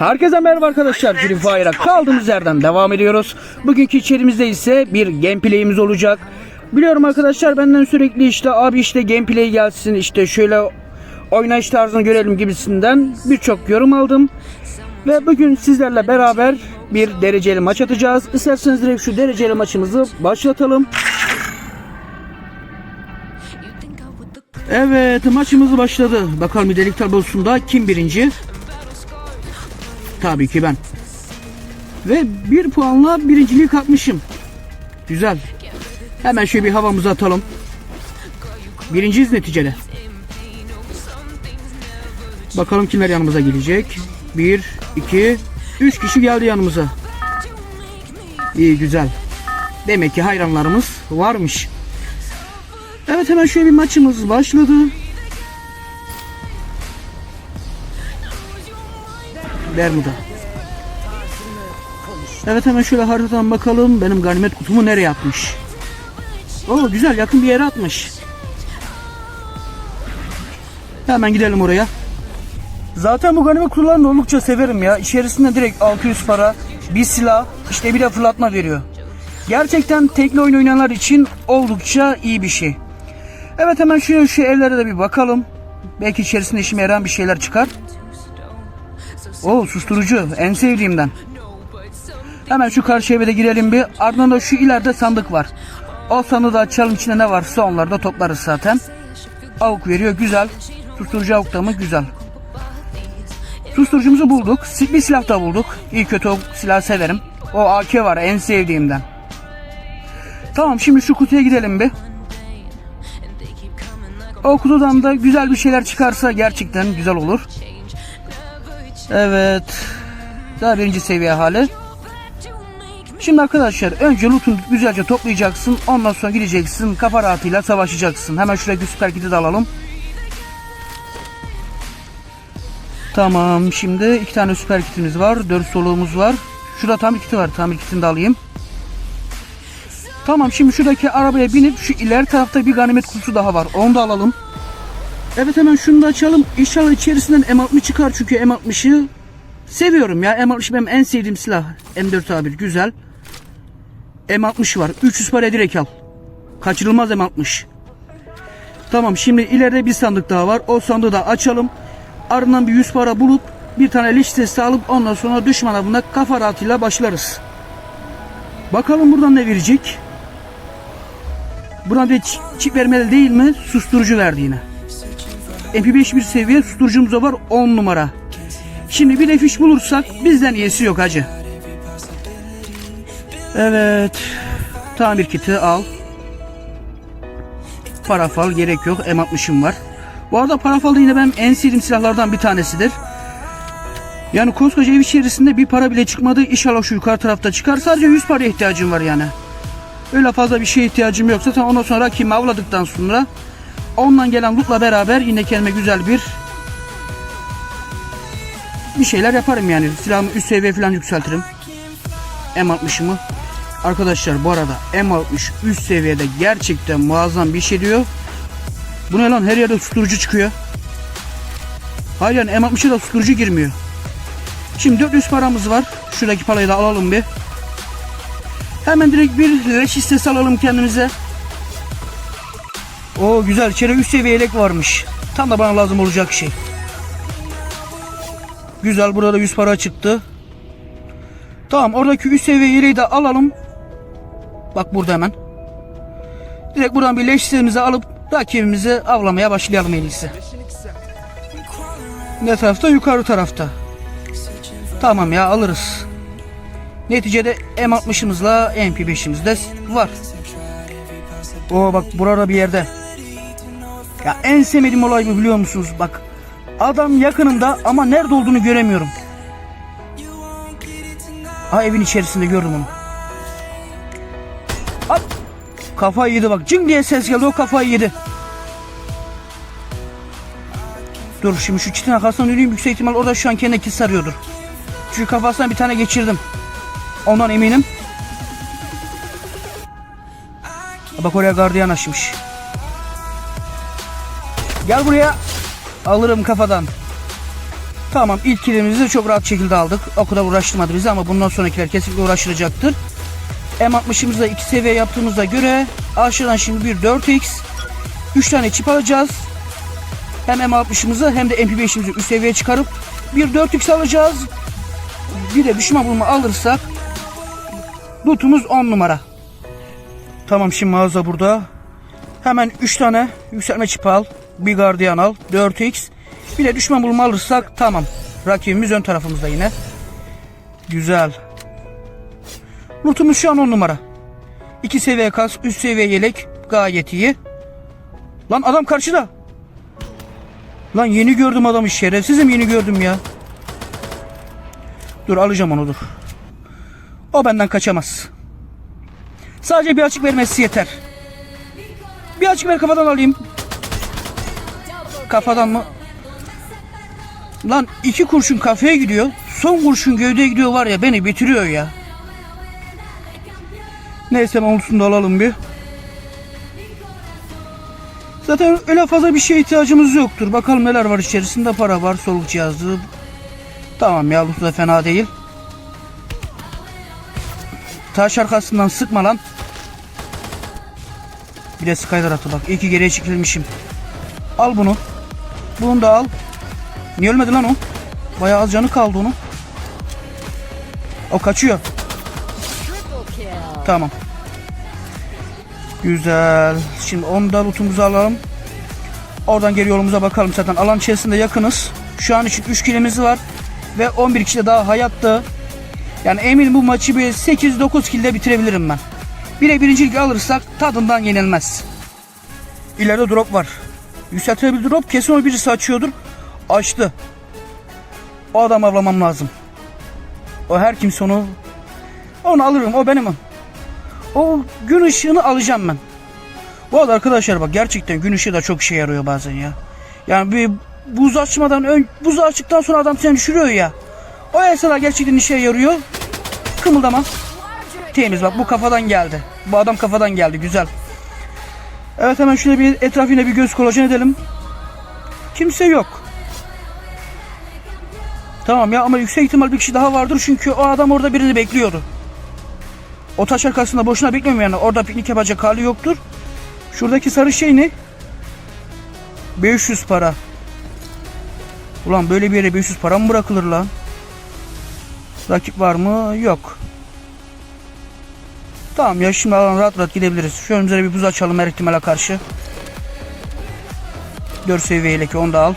Herkese merhaba arkadaşlar. Fire'a kaldığımız yerden devam ediyoruz. Bugünkü içerimizde ise bir gameplay'imiz olacak. Biliyorum arkadaşlar benden sürekli işte abi işte gameplay gelsin işte şöyle oynayış tarzını görelim gibisinden birçok yorum aldım. Ve bugün sizlerle beraber bir dereceli maç atacağız. İsterseniz direkt şu dereceli maçımızı başlatalım. Evet maçımız başladı. Bakalım liderlik tablosunda kim birinci? Tabii ki ben. Ve bir puanla birinciliği kapmışım. Güzel. Hemen şöyle bir havamızı atalım. Birinciyiz neticede. Bakalım kimler yanımıza gelecek. Bir, iki, üç kişi geldi yanımıza. İyi güzel. Demek ki hayranlarımız varmış. Evet hemen şöyle bir maçımız başladı. Bermuda. Evet hemen şöyle haritadan bakalım. Benim ganimet kutumu nereye atmış? Oo güzel yakın bir yere atmış. Hemen gidelim oraya. Zaten bu ganimet kutularını oldukça severim ya. İçerisinde direkt 600 para, bir silah, işte bir de fırlatma veriyor. Gerçekten tekli oyun oynayanlar için oldukça iyi bir şey. Evet hemen şu, şu evlere de bir bakalım. Belki içerisinde işime yarayan bir şeyler çıkar. O susturucu en sevdiğimden. Hemen şu karşı eve de girelim bir. Ardından da şu ileride sandık var. O sandığı da açalım içinde ne varsa onları da toplarız zaten. Avuk veriyor güzel. Susturucu avuk da mı güzel. Susturucumuzu bulduk. Bir silah da bulduk. İyi kötü o silahı severim. O AK var en sevdiğimden. Tamam şimdi şu kutuya gidelim bir. O kutudan da güzel bir şeyler çıkarsa gerçekten güzel olur. Evet. Daha birinci seviye hali. Şimdi arkadaşlar önce loot'unu güzelce toplayacaksın. Ondan sonra gideceksin kafa rahatıyla savaşacaksın. Hemen şuraya bir süper kiti de alalım. Tamam şimdi iki tane süper kitimiz var. Dört soluğumuz var. Şurada tamir kiti var. Tamir kitini de alayım. Tamam şimdi şuradaki arabaya binip şu ileri tarafta bir ganimet kutusu daha var. Onu da alalım. Evet hemen şunu da açalım. İnşallah içerisinden M60 çıkar çünkü M60'ı seviyorum ya. M60 benim en sevdiğim silah. M4 abi güzel. M60 var. 300 para direkt al. Kaçırılmaz M60. Tamam şimdi ileride bir sandık daha var. O sandığı da açalım. Ardından bir 100 para bulup bir tane leş sesi alıp ondan sonra düşmana buna kafa rahatıyla başlarız. Bakalım buradan ne verecek? Buradan bir çip vermeli değil mi? Susturucu verdi yine. MP5 bir seviye susturucumuz var 10 numara. Şimdi bir de fiş bulursak bizden iyisi yok hacı. Evet. Tamir kiti al. Parafal gerek yok. M60'ım var. Bu arada parafal da yine benim en sevdiğim silahlardan bir tanesidir. Yani koskoca ev içerisinde bir para bile çıkmadı. İnşallah şu yukarı tarafta çıkar. Sadece 100 para ihtiyacım var yani. Öyle fazla bir şeye ihtiyacım yok. Zaten ondan sonra rakibimi avladıktan sonra ondan gelen lootla beraber yine kendime güzel bir bir şeyler yaparım yani. Silahımı üst seviye falan yükseltirim. M60'ımı. Arkadaşlar bu arada M60 üst seviyede gerçekten muazzam bir şey diyor. Bu ne lan her yerde susturucu çıkıyor. Hayır yani M60'a da susturucu girmiyor. Şimdi 400 paramız var. Şuradaki parayı da alalım bir. Hemen direkt bir leş listesi alalım kendimize. O güzel. İçeri 3 seviye yelek varmış. Tam da bana lazım olacak şey. Güzel. Burada 100 para çıktı. Tamam. Oradaki 3 seviye yeleği de alalım. Bak burada hemen. Direkt buradan bir leş listemizi alıp rakibimizi avlamaya başlayalım en iyisi. Ne tarafta? Yukarı tarafta. Tamam ya alırız. Neticede M60'ımızla MP5'imiz de var. O bak burada bir yerde. Ya en sevmediğim olay mı biliyor musunuz? Bak adam yakınımda ama nerede olduğunu göremiyorum. Ha evin içerisinde gördüm onu. At. Kafayı yedi bak. Cing diye ses geldi o kafayı yedi. Dur şimdi şu çitin arkasına döneyim yüksek ihtimal orada şu an kendine kis sarıyordur. Çünkü kafasına bir tane geçirdim. Ondan eminim. Bak oraya gardiyan açmış. Gel buraya. Alırım kafadan. Tamam ilk kilimizi çok rahat şekilde aldık. O kadar uğraştırmadı bizi ama bundan sonrakiler kesinlikle uğraştıracaktır. M60'ımızda iki seviye yaptığımıza göre aşağıdan şimdi bir 4x 3 tane çip alacağız. Hem M60'ımızı hem de MP5'imizi üst seviyeye çıkarıp bir 4x alacağız. Bir de düşman bulma alırsak lootumuz 10 numara. Tamam şimdi mağaza burada. Hemen 3 tane yükselme çipi al. Bir gardiyan al. 4x. Bir de düşman bulma alırsak tamam. Rakibimiz ön tarafımızda yine. Güzel. Lootumuz şu an 10 numara. 2 seviye kas, 3 seviye yelek gayet iyi. Lan adam karşıda. Lan yeni gördüm adamı şerefsizim yeni gördüm ya. Dur alacağım onu dur. O benden kaçamaz. Sadece bir açık vermesi yeter. Bir açık ver kafadan alayım. Kafadan mı? Lan iki kurşun kafaya gidiyor. Son kurşun gövdeye gidiyor var ya beni bitiriyor ya. Neyse olsun da alalım bir. Zaten öyle fazla bir şeye ihtiyacımız yoktur. Bakalım neler var içerisinde. Para var, soluk cihazı. Tamam ya bu da fena değil. Taş arkasından sıkma lan. Bir de Skyler atı bak. İyi ki geriye çekilmişim. Al bunu. Bunu da al. Niye ölmedi lan o? Bayağı az canı kaldı onun. O kaçıyor. Tamam. Güzel. Şimdi onu da lootumuzu alalım. Oradan geri yolumuza bakalım. Zaten alan içerisinde yakınız. Şu an için 3 kilimiz var. Ve 11 kişi de daha hayatta. Yani eminim bu maçı bir 8-9 kilde bitirebilirim ben. Bire birincilik alırsak tadından yenilmez. İleride drop var. Yükseltilebilir drop kesin o birisi açıyordur. Açtı. O adam avlamam lazım. O her kimse onu onu alırım o benim. O gün ışığını alacağım ben. Bu arada arkadaşlar bak gerçekten gün ışığı da çok işe yarıyor bazen ya. Yani bir buz açmadan ön buz açtıktan sonra adam seni düşürüyor ya. O esnada gerçekten işe yarıyor. Kımıldama. Temiz bak bu kafadan geldi. Bu adam kafadan geldi güzel. Evet hemen şöyle bir etrafına bir göz kolajen edelim. Kimse yok. Tamam ya ama yüksek ihtimal bir kişi daha vardır çünkü o adam orada birini bekliyordu. O taş arkasında boşuna beklemiyor yani orada piknik yapacak hali yoktur. Şuradaki sarı şey ne? 500 para. Ulan böyle bir yere 500 para mı bırakılır lan? Rakip var mı? Yok. Tamam ya şimdi alan rahat rahat gidebiliriz. Şu önümüze bir buz açalım her ihtimale karşı. 4 seviyeyle ki onu da al.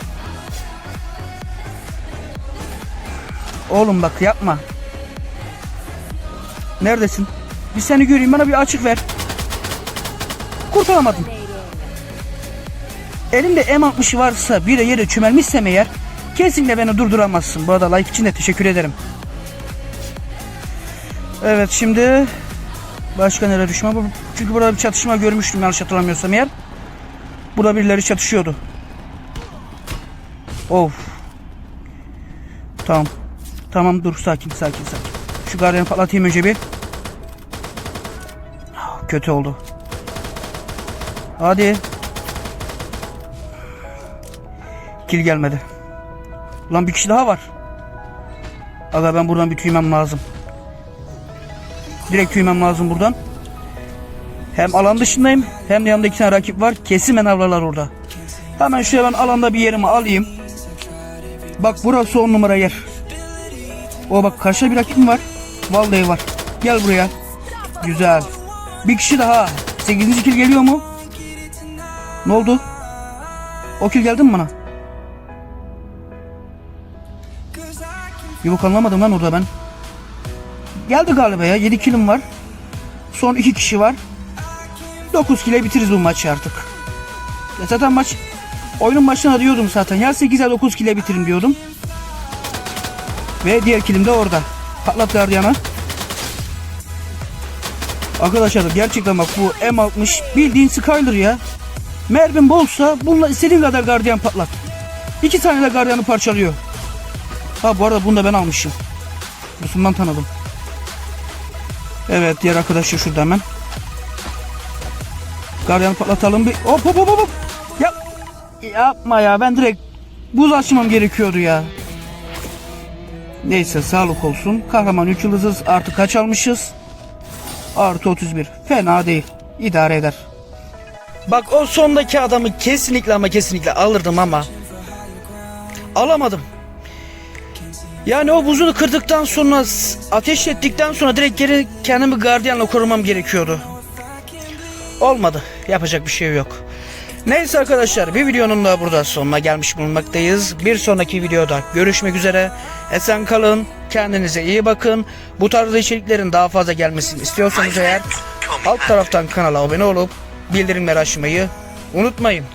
Oğlum bak yapma. Neredesin? Bir seni göreyim bana bir açık ver. Kurtaramadım. Elinde M60'ı varsa bir de yere çömelmişsem eğer kesinlikle beni durduramazsın. Bu arada like için de teşekkür ederim. Evet şimdi başka nereye düşman? Bu- Çünkü burada bir çatışma görmüştüm yanlış hatırlamıyorsam eğer. Burada birileri çatışıyordu. Of. Tamam. Tamam dur sakin sakin sakin. Şu gardiyanı patlatayım önce bir. Ah, Kötü oldu. Hadi. Kil gelmedi. Lan bir kişi daha var. Aga ben buradan bir lazım. Direkt tüymem lazım buradan. Hem alan dışındayım hem de yanımda iki tane rakip var. Kesin ben avlarlar orada. Hemen şöyle ben alanda bir yerimi alayım. Bak burası on numara yer. O bak karşıda bir rakip mi var? Vallahi var. Gel buraya. Güzel. Bir kişi daha. 8. kill geliyor mu? Ne oldu? O kill geldi mi bana? Bok anlamadım lan orada ben. Geldi galiba ya. 7 killim var. Son 2 kişi var. 9 kile bitiririz bu maçı artık. Ya zaten maç oyunun başına diyordum zaten. Ya 8 ya 9 kile bitirin diyordum. Ve diğer kilim de orada. Patlat gardiyanı. Arkadaşlar gerçekten bak bu M60 bildiğin Skyler ya. Mermin bolsa bununla istediğin kadar gardiyan patlat. İki tane de gardiyanı parçalıyor. Ha bu arada bunu da ben almışım. Bundan tanıdım. Evet diğer arkadaşı şurada hemen. Gardiyanı patlatalım bir. Hop hop hop hop. Yap. Yapma ya ben direkt buz açmam gerekiyordu ya. Neyse sağlık olsun. Kahraman 3 yıldızız. Artı kaç almışız? Artı 31. Fena değil. İdare eder. Bak o sondaki adamı kesinlikle ama kesinlikle alırdım ama alamadım. Yani o buzunu kırdıktan sonra ateş ettikten sonra direkt geri kendimi gardiyanla korumam gerekiyordu. Olmadı. Yapacak bir şey yok. Neyse arkadaşlar bir videonun da burada sonuna gelmiş bulunmaktayız. Bir sonraki videoda görüşmek üzere. Esen kalın. Kendinize iyi bakın. Bu tarzda içeriklerin daha fazla gelmesini istiyorsanız eğer alt taraftan kanala abone olup bildirimleri açmayı unutmayın.